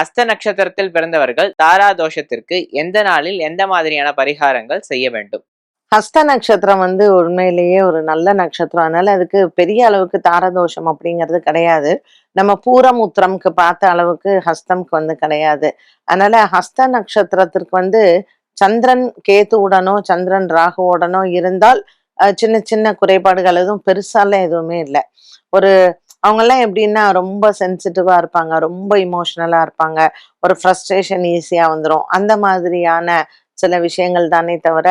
அஸ்த நட்சத்திரத்தில் பிறந்தவர்கள் தாரா தோஷத்திற்கு எந்த நாளில் எந்த மாதிரியான பரிகாரங்கள் செய்ய வேண்டும்? ஹஸ்த நட்சத்திரம் வந்து உண்மையிலேயே ஒரு நல்ல நட்சத்திரம். அதனால அதுக்கு பெரிய அளவுக்கு தாரதோஷம் அப்படிங்கிறது கிடையாது. நம்ம பூரம் உத்திரம்க்கு பார்த்த அளவுக்கு ஹஸ்தம்க்கு வந்து கிடையாது. அதனால ஹஸ்த நட்சத்திரத்திற்கு வந்து சந்திரன் கேத்துவுடனோ சந்திரன் ராகுவுடனோ இருந்தால் சின்ன சின்ன குறைபாடுகள் எதுவும் பெருசாலாம் எதுவுமே இல்லை. ஒரு அவங்கெல்லாம் எப்படின்னா ரொம்ப சென்சிட்டிவா இருப்பாங்க. ரொம்ப இமோஷனலா இருப்பாங்க. ஒரு ஃப்ரஸ்ட்ரேஷன் ஈஸியா வந்துடும் அந்த மாதிரியான சில விஷயங்கள் தானே தவிர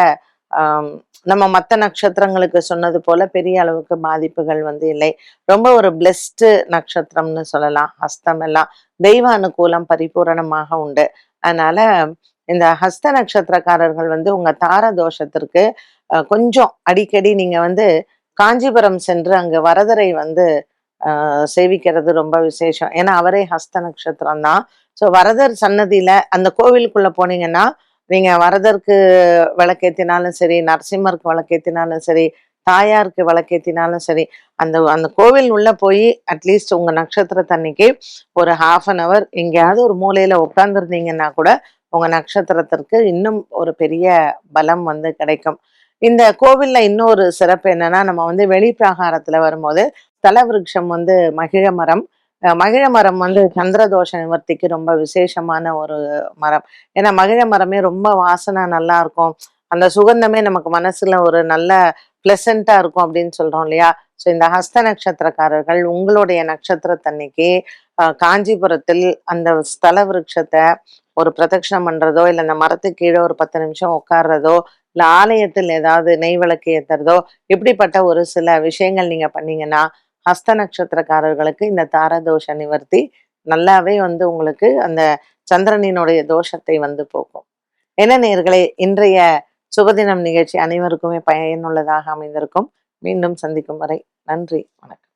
நம்ம மற்ற நட்சத்திரங்களுக்கு சொன்னது போல பெரிய அளவுக்கு பாதிப்புகள் வந்து இல்லை. ரொம்ப ஒரு பிளெஸ்டு நட்சத்திரம்னு சொல்லலாம். ஹஸ்தம் எல்லாம் தெய்வ அனுகூலம் பரிபூரணமாக உண்டு. அதனால இந்த ஹஸ்த நட்சத்திரக்காரர்கள் வந்து உங்க தார தோஷத்திற்கு கொஞ்சம் அடிக்கடி நீங்க வந்து காஞ்சிபுரம் சென்று அங்கு வரதரை வந்து சேவிக்கிறது ரொம்ப விசேஷம். ஏன்னா அவரே ஹஸ்த நட்சத்திரம் தான் ஸோ வரதர் சன்னதியில அந்த கோவிலுக்குள்ள போனீங்கன்னா நீங்க வரதருக்கு விளக்கேத்தினாலும் சரி நரசிம்மருக்கு விளக்கேத்தினாலும் சரி தாயாருக்கு விளக்கேத்தினாலும் சரி அந்த அந்த கோவில் உள்ள போய் அட்லீஸ்ட் உங்க நட்சத்திரத்தன்னைக்கு ஒரு ஹாஃப் அன் அவர் எங்கேயாவது ஒரு மூலையில உட்காந்துருந்தீங்கன்னா கூட உங்க நட்சத்திரத்திற்கு இன்னும் ஒரு பெரிய பலம் வந்து கிடைக்கும். இந்த கோவில்ல இன்னொரு சிறப்பு என்னன்னா நம்ம வந்து வெளி வரும்போது தல விருட்சம் வந்து மகிழ மரம். மகிழ மரம் வந்து சந்திரதோஷ நிவர்த்திக்கு ரொம்ப விசேஷமான ஒரு மரம். ஏன்னா மகிழ மரமே ரொம்ப வாசனை நல்லா இருக்கும். அந்த சுகந்தமே நமக்கு மனசுல ஒரு நல்ல பிளசண்டா இருக்கும் அப்படின்னு சொல்றோம் இல்லையா? ஸோ இந்த ஹஸ்த நட்சத்திரக்காரர்கள் உங்களுடைய நட்சத்திரத்தன்னைக்கு காஞ்சிபுரத்தில் அந்த ஸ்தல விருட்சத்தை ஒரு பிரதட்சணம் பண்றதோ இல்லை அந்த மரத்துக்கு கீழே ஒரு பத்து நிமிஷம் உட்கார்றதோ இல்லை ஆலயத்தில் ஏதாவது நெய் விளக்கு ஏத்துறதோ இப்படிப்பட்ட ஒரு சில விஷயங்கள் நீங்க பண்ணீங்கன்னா ஹஸ்த நட்சத்திரக்காரர்களுக்கு இந்த தாரதோஷ நிவர்த்தி நல்லாவே வந்து உங்களுக்கு அந்த சந்திரனினுடைய தோஷத்தை வந்து போக்கும். என்ன நேர்களே இன்றைய சுபதினம் நிகழ்ச்சி அனைவருக்குமே பயனுள்ளதாக அமைந்திருக்கும். மீண்டும் சந்திக்கும் வரை நன்றி வணக்கம்.